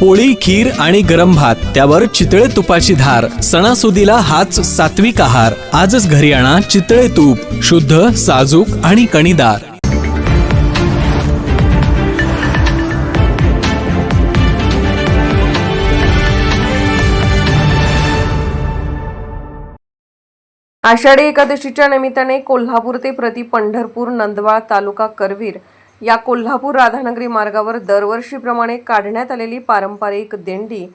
पोळी खीर आणि गरम भात त्यावर चितळे तुपाची धार सणासुदीला हाच सात्विक आहार. आजच घरी आणा चितळे तूप शुद्ध साजूक आणि कणीदार. आषाढी एकादशीच्या निमित्ताने कोल्हापूर ते प्रति पंढरपूर नंदवाळ तालुका करवीर या कोल्हापूर राधानगरी मार्गावर दरवर्षीप्रमाणे काढण्यात आलेली पारंपरिक दिंडी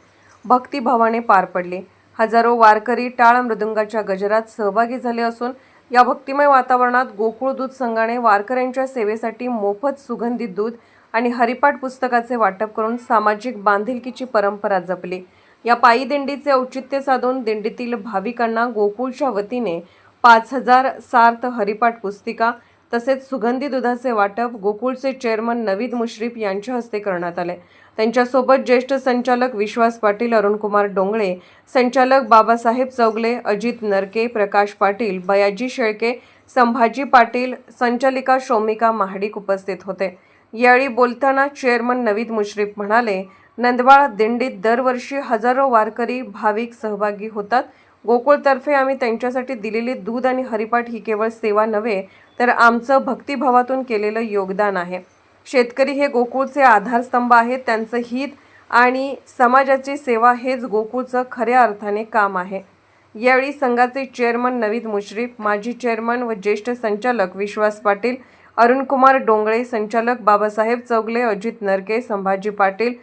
भक्तिभावाने पार पडली. हजारो वारकरी टाळ मृदुंगाच्या गजरात सहभागी झाले असून या भक्तिमय वातावरणात गोकुळ दूध संघाने वारकऱ्यांच्या सेवेसाठी मोफत सुगंधित दूध आणि हरिपाठ पुस्तकाचे वाटप करून सामाजिक बांधिलकीची परंपरा जपली. या पायी दिंडीचे औचित्य साधून दिंडीतील भाविकांना गोकुळच्या वतीने पाच हजार सार्थ हरिपाठ पुस्तिका तसेच सुगंधी दुधाचे वाटप गोकुळचे चेअरमन नवीद मुश्रीफ यांच्या हस्ते करण्यात आले. त्यांच्यासोबत ज्येष्ठ संचालक विश्वास पाटील अरुणकुमार डोंगळे संचालक बाबासाहेब चौगले अजित नरके प्रकाश पाटील बयाजी शेळके संभाजी पाटील संचालिका शौमिका महाडिक उपस्थित होते. यावेळी बोलताना चेअरमन नवीद मुश्रीफ म्हणाले नंदवाळ दिंडीत दरवर्षी हजारो वारकरी भाविक सहभागी होतात. गोकुळतर्फे आम्ही त्यांच्यासाठी दिलेली दूध आणि हरिपाठ ही केवळ सेवा नव्हे तर आमचं भक्तिभावातून केलेलं योगदान आहे. शेतकरी हे गोकुळचे आधारस्तंभ आहेत त्यांचं हित आणि समाजाची सेवा हेच गोकुळचं खऱ्या अर्थाने काम आहे. यावेळी संघाचे चेअरमन नवीद मुश्रीफ माजी चेअरमन व ज्येष्ठ संचालक विश्वास पाटील अरुणकुमार डोंगळे संचालक बाबासाहेब चौगले अजित नरके संभाजी पाटील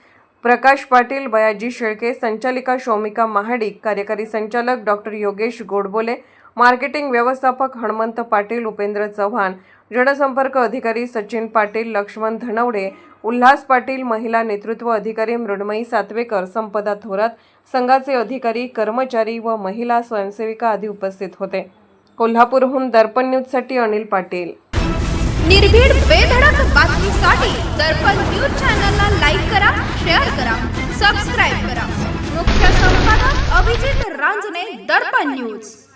प्रकाश पाटील बयाजी शेळके संचालिका शौमिका महाडिक कार्यकारी संचालक डॉक्टर योगेश गोडबोले मार्केटिंग व्यवस्थापक हणमंत पाटील उपेंद्र चव्हाण जनसंपर्क अधिकारी सचिन पाटील लक्ष्मण धनवडे उल्हास पाटील महिला नेतृत्व अधिकारी मृण्मयी सातवेकर संपदा थोरात संघाचे अधिकारी कर्मचारी व महिला स्वयंसेविका आदी उपस्थित होते. कोल्हापूरहून दर्पण न्यूजसाठी अनिल पाटील. निर्भीड बेधडक बातमीसाठी दर्पण रांजणे दर्पण न्यूज.